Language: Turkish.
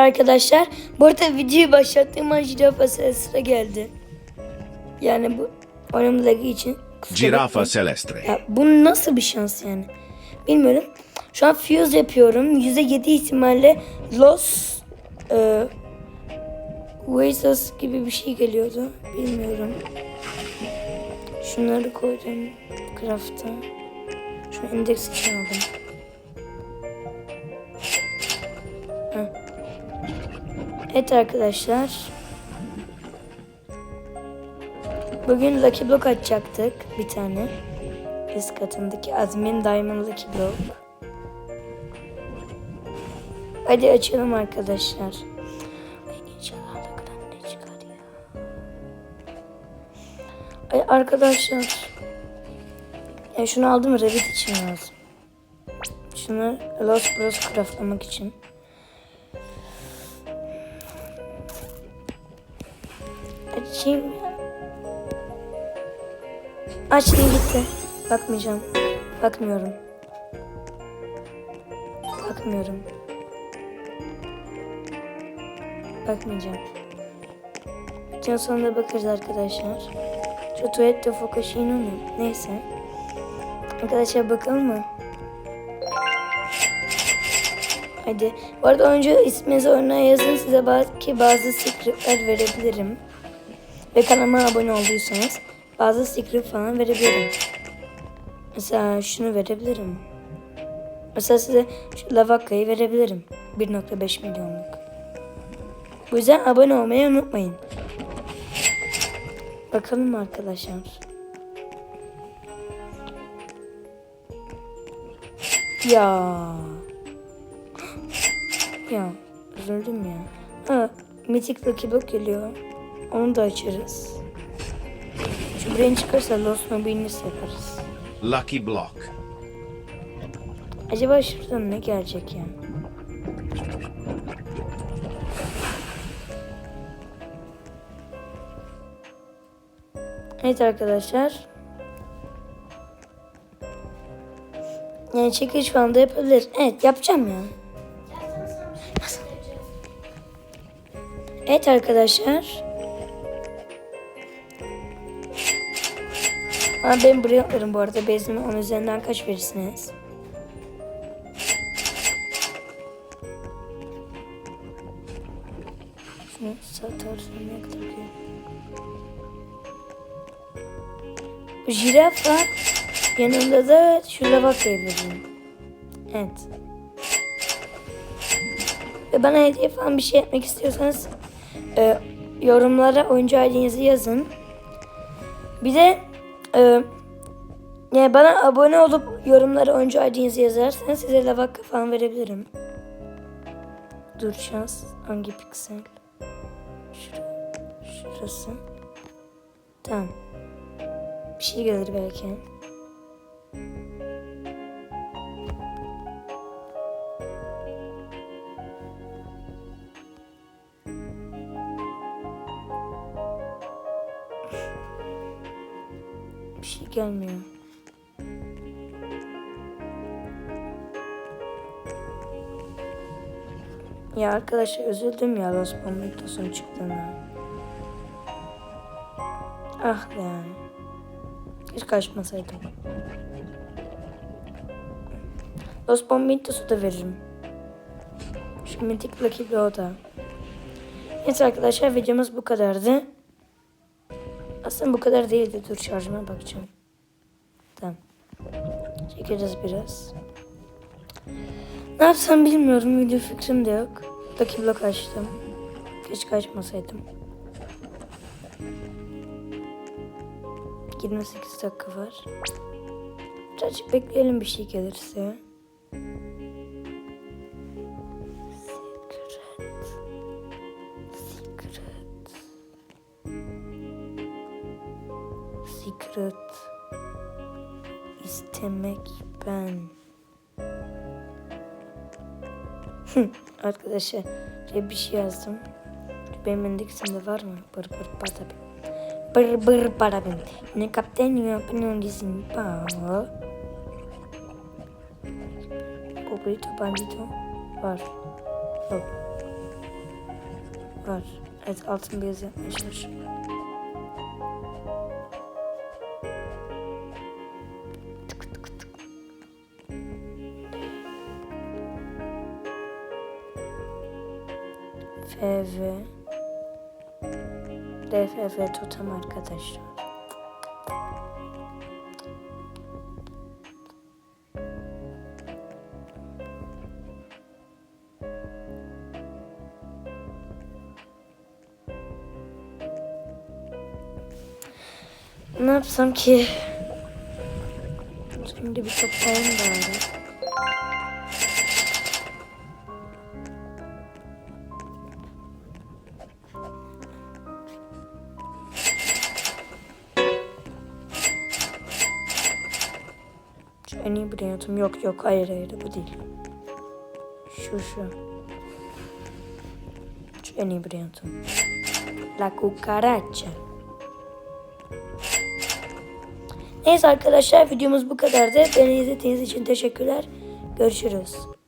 arkadaşlar. Bu arada videoyu başlattığım an jirafa sıra geldi. Yani bu lagı için. bakmayın. Celestre. Ya bu nasıl bir şans yani? Bilmiyorum. Şu an fuse yapıyorum. %7 ihtimalle Los e, Oasis gibi bir şey geliyordu. Bilmiyorum. Şunları koydum craft'a. Şu index için aldım. Evet arkadaşlar. Bugün Lucky Block açacaktık bir tane. Üst katındaki admin Diamond Lucky Block. Hadi açalım arkadaşlar. Ay arkadaşlar. Ya şunu aldım Revit için lazım. Şunu Lost Bros craftlamak için. Açayım ya. Açtım gitti. Bakmayacağım. Bakmıyorum. Bakmıyorum. Bakmayacağım. Videonun sonunda bakarız arkadaşlar. Şu tuvalette Fukushima mı? Neyse. Arkadaşlar bakalım mı? Hadi. Bu arada önce isminizi oyuna yazın. Size belki bazı secretler verebilirim. Ve kanalıma abone olduysanız bazı secret falan verebilirim. Mesela şunu verebilirim. Mesela size şu lavakayı verebilirim. 1.5 milyonluk. Bu yüzden abone olmayı unutmayın. Bakalım arkadaşlar. Ya. Ya üzüldüm ya. Ha, Mythic Lucky Block geliyor. Onu da açarız. Şu brain çıkarsa Lost Mobile'ini yaparız. Lucky Block. Acaba şuradan ne gelecek ya? Evet arkadaşlar. Yani çekiş falan da yapabilir. Evet yapacağım ya. Evet arkadaşlar. Ama ben buraya atlarım bu arada. Bezimi 10 üzerinden kaç verirsiniz? Şunu satarsın ne kadar ki? Jiraf var. Yanında da şu lavakayı vereyim. Evet. Ve bana hediye falan bir şey yapmak istiyorsanız e, yorumlara oyuncu ID'nizi yazın. Bir de e, yani bana abone olup yorumlara oyuncu ID'nizi yazarsanız size lavaka falan verebilirim. Dur şans. Hangi piksel? Şura, şurası. Tamam. Bir şey gelir belki. Şey gelmiyor. Ya arkadaşlar üzüldüm ya Los Bombitos'un çıktığına. Ah be. Hiç kaçmasaydım. Los Bombitos'u da veririm. Şu Mythic Lucky Blow da. Neyse arkadaşlar videomuz bu kadardı. Aslında bu kadar değildi. Dur şarjıma bakacağım. Tamam. Çekeriz biraz. Ne yapsam bilmiyorum. Video fikrim de yok. Lucky Block açtım. Kaçmasaydım. 28 dakika var. Birazcık bekleyelim bir şey gelirse. Secret. İstemek ben. Arkadaşlar şöyle bir şey yazdım. Benim indeksimde var mı? Bır bır para Bır bır para ben. Ne kapten yapın dizin pa. Cobrito bandito var. Yok. var. Evet altın bir yazı yapmaya çalışıyorum. FV DFF totem arkadaşlar. Ne yapsam ki? Şimdi bir bari. Şu en iyi brilliantım. Yok yok hayır hayır bu değil. Şu şu. Şu en iyi brilliantım. La cucaracha. Neyse arkadaşlar videomuz bu kadardı. Beni izlediğiniz için teşekkürler. Görüşürüz.